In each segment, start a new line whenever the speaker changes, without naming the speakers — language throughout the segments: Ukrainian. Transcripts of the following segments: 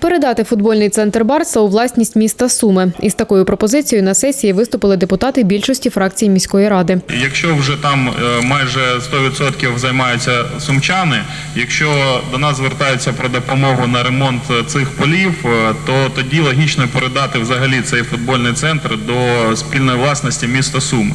Передати футбольний центр Барса у власність міста Суми. Із такою пропозицією на сесії виступили депутати більшості фракцій міської ради.
Якщо вже там е, майже 100% займаються сумчани, якщо до нас звертаються про допомогу на ремонт цих полів, е, то тоді логічно передати взагалі цей футбольний центр до спільної власності міста Суми.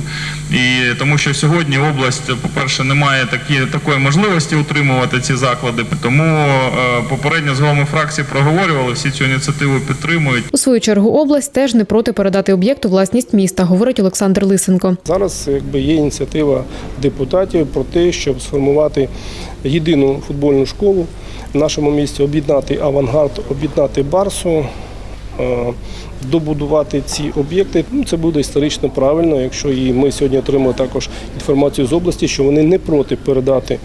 І тому що сьогодні область, по-перше, не має такі, такої можливості утримувати ці заклади, тому е, попередньо з головами фракції проговорювали, всі цю ініціативу підтримують.
У свою чергу область теж не проти передати об'єкт у власність міста, говорить Олександр Лисенко.
Зараз якби є ініціатива депутатів про те, щоб сформувати єдину футбольну школу в нашому місті, об'єднати авангард, об'єднати барсу. Е, Добудувати ці об'єкти, ну це буде історично правильно. Якщо і ми сьогодні отримали також інформацію з області, що вони не проти передати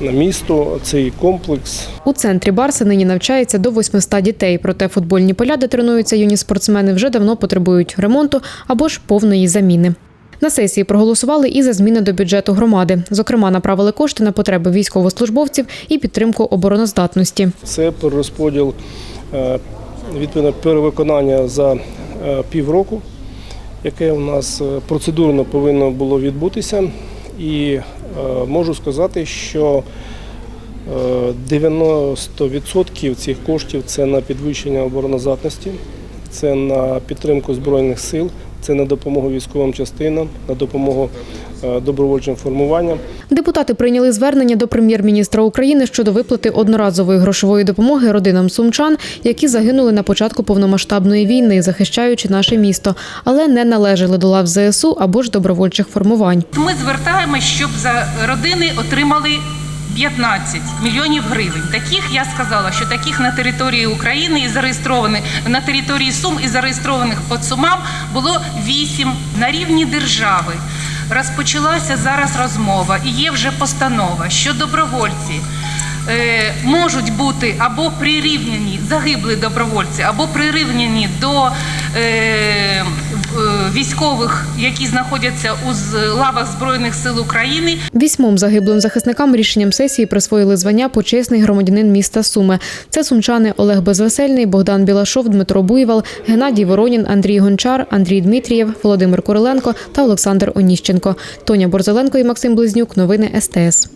на місто цей комплекс
У центрі Барса нині навчається до 800 дітей. Проте футбольні поля, де тренуються юні спортсмени, вже давно потребують ремонту або ж повної заміни. На сесії проголосували і за зміни до бюджету громади. Зокрема, направили кошти на потреби військовослужбовців і підтримку обороноздатності.
Це перерозподіл е, відповідно перевиконання за е, півроку, яке у нас е, процедурно повинно було відбутися. І е, можу сказати, що е, 90% цих коштів це на підвищення обороноздатності, це на підтримку Збройних сил, це на допомогу військовим частинам, на допомогу е, добровольчим формуванням.
Депутати прийняли звернення до прем'єр-міністра України щодо виплати одноразової грошової допомоги родинам сумчан, які загинули на початку повномасштабної війни, захищаючи наше місто, але не належали до лав ЗСУ або ж добровольчих формувань.
Ми звертаємось, щоб за родини отримали 15 мільйонів гривень. Таких я сказала, що таких на території України і зареєстрованих на території Сум і зареєстрованих під Сумам було 8 на рівні держави. Розпочалася зараз розмова і є вже постанова, що добровольці е, можуть бути або прирівняні загиблі добровольці, або прирівняні до е, військових, які знаходяться у лавах Збройних сил України.
Вісьмом загиблим захисникам рішенням сесії присвоїли звання почесний громадянин міста Суми. Це сумчани Олег Безвесельний, Богдан Білашов, Дмитро Буйвол, Геннадій Воронін, Андрій Гончар, Андрій Дмитрієв, Володимир Куриленко та Олександр Оніщенко. Тоня Борзеленко і Максим Близнюк. Новини СТС.